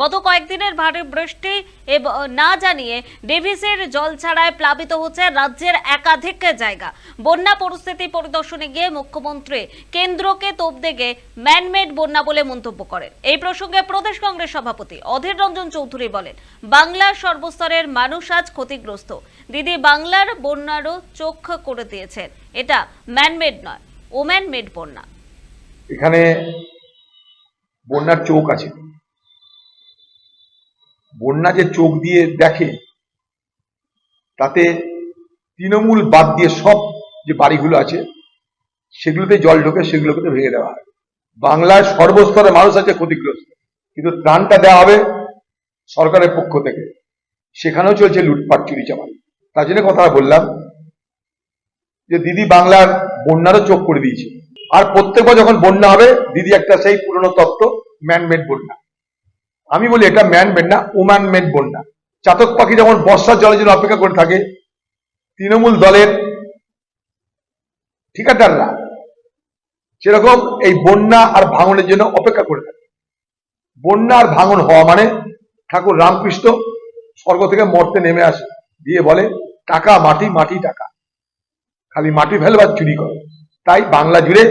গত কয়েকদিনের ভারী বৃষ্টি না জানিয়ে ডেভিসের জল ছাড়ায় প্লাবিত হচ্ছে রাজ্যের একাধিক জায়গা। বন্যা পরিস্থিতি পরিদর্শনে গিয়ে মুখ্যমন্ত্রী কেন্দ্রকে তোপ দেগে ম্যানমেড বন্যা বলে মন্তব্য করেন। এই প্রসঙ্গে প্রদেশ কংগ্রেস সভাপতি অধীর রঞ্জন চৌধুরী বলেন, বাংলার সর্বস্তরের মানুষ আজ ক্ষতিগ্রস্ত। দিদি বাংলার বন্যারও চোখ করে দিয়েছেন। এটা ম্যানমেড নয় ওম্যান মেড বন্যা। এখানে বন্যার চোখ আছে। বন্যা যে চোখ দিয়ে দেখে, তাতে তৃণমূল বাদ দিয়ে সব যে বাড়িগুলো আছে, সেগুলোতে জল ঢোকে, সেগুলোকে ভেঙে দেওয়া হয়। বাংলার সর্বস্তরে মানুষ আছে ক্ষতিগ্রস্ত, কিন্তু ত্রাণটা দেওয়া হবে সরকারের পক্ষ থেকে। সেখানেও চলছে লুটপাট চুরি চামারি তার জন্য কথা বললাম যে, দিদি বাংলার বন্যারও চোখ করে দিয়েছে। আর প্রত্যেকবার যখন বন্যা হবে, দিদি একটা সেই পুরনো তত্ত্ব ম্যানমেড বন্যা। আমি বলি এটা ম্যানমেড না ওম্যান মেড বন্যা চাতক পাখি যেমন বর্ষার জলের জন্য অপেক্ষা করে থাকে, তৃণমূল দলের ঠিকাদাররা সেরকম এই বন্যা আর ভাঙনের জন্য অপেক্ষা করে থাকে। বন্যা আর ভাঙন হওয়া মানে ঠাকুর রামকৃষ্ণ স্বর্গ থেকে মর্তে নেমে আসে দিয়ে বলে, টাকা, মাটি মাটি, টাকা। খালি মাটি ফেলবার চুরি করে। তাই বাংলা জুড়ে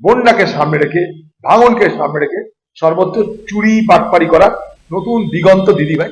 বন্যাকে সামনে রেখে, ভাঙনকে সামনে রেখে সর্বত্র চুরি বাটপারি করা নতুন দিগন্ত দিদিভাই।